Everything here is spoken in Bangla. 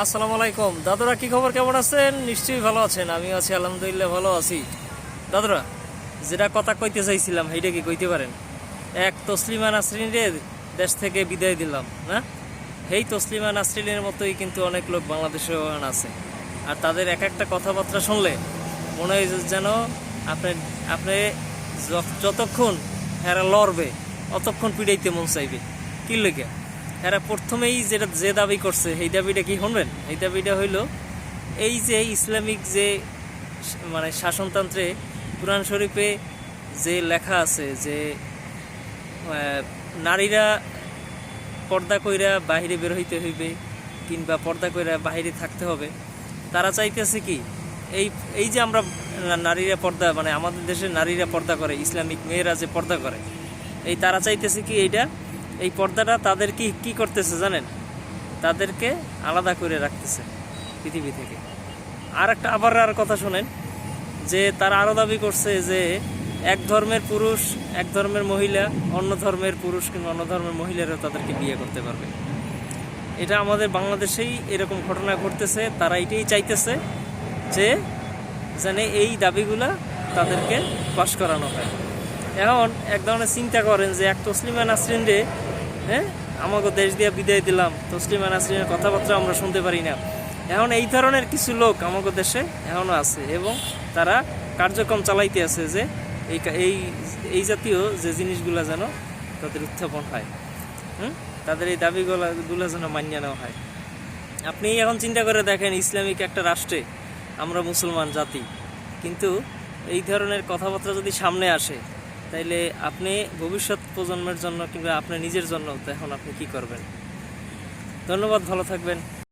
আসসালামু আলাইকুম। দাদুরা, কি খবর? কেমন আছেন? নিশ্চয়ই ভালো আছেন। আমি আছি, আলহামদুলিল্লাহ, ভালো আছি। দাদুরা, যেটা কথা কইতে চাইছিলাম, সেইটা কি কইতে পারেন? এক তসলিমা নাসরিনের দেশ থেকে বিদায় দিলাম, না? এই তসলিমা নাসরিনের মতোই কিন্তু অনেক লোক বাংলাদেশে আছে। আর তাদের এক একটা কথাবার্তা শুনলে মনে হয় যেন আপনি আপনি যতক্ষণ এরা লড়বে, অতক্ষণ পিড়াইতে মন চাইবে। কি লেগে? এরা প্রথমেই যেটা যে দাবি করছে, এই দাবিটা কি শুনবেন? এই দাবিটা হইল এই যে ইসলামিক যে মানে শাসনতন্ত্রে কোরআন শরীফে যে লেখা আছে যে নারীরা পর্দা কইরা বাহিরে বের হইতে হইবে কিংবা পর্দা কইরা বাহিরে থাকতে হবে, তারা চাইতেছে কি, এই এই যে আমরা নারীরা পর্দা মানে আমাদের দেশে নারীরা পর্দা করে, ইসলামিক মেয়েরা যে পর্দা করে, এই তারা চাইতেছে কি এইটা এই পর্দাটা তাদের কি কি করতেছে জানেন? তাদেরকে আলাদা করে রাখতেছে পৃথিবী থেকে। আর একটা আবার আর কথা শোনেন, যে তারা আরও দাবি করছে যে এক ধর্মের পুরুষ, এক ধর্মের মহিলা, অন্য ধর্মের পুরুষ কিংবা অন্য ধর্মের মহিলারাও তাদেরকে বিয়ে করতে পারবে। এটা আমাদের বাংলাদেশেই এরকম ঘটনা ঘটতেছে, তারা এটাই চাইতেছে যে জানে এই দাবিগুলা তাদেরকে পাশ করানো হয়। এখন এক ধরনের চিন্তা করেন যে এক তসলিমা নাসরিন হ্যাঁ? আমাকে দেশ দিয়ে বিদায় দিলাম। তসলিমা নাসরিনের কথাবার্তা আমরা শুনতে পারি না। এখন এই ধরনের কিছু লোক আমাকে দেশে এখনও আছে এবং তারা কার্যক্রম চালাইতে আছে যে এই এই এই জাতীয় যে জিনিসগুলা যেন তাদের উত্থাপন হয়। হুম? তাদের এই দাবিগুলা যেন মান্য নেওয়া হয়। আপনি এখন চিন্তা করে দেখেন, ইসলামিক একটা রাষ্ট্রে আমরা মুসলমান জাতি। কিন্তু এই ধরনের কথাবার্তা যদি সামনে আসে তাইলে আপনি ভবিষ্যৎ প্রজন্মের জন্য কিংবা আপনি নিজের জন্য এখন আপনি কি করবেন? ধন্যবাদ, ভালো থাকবেন।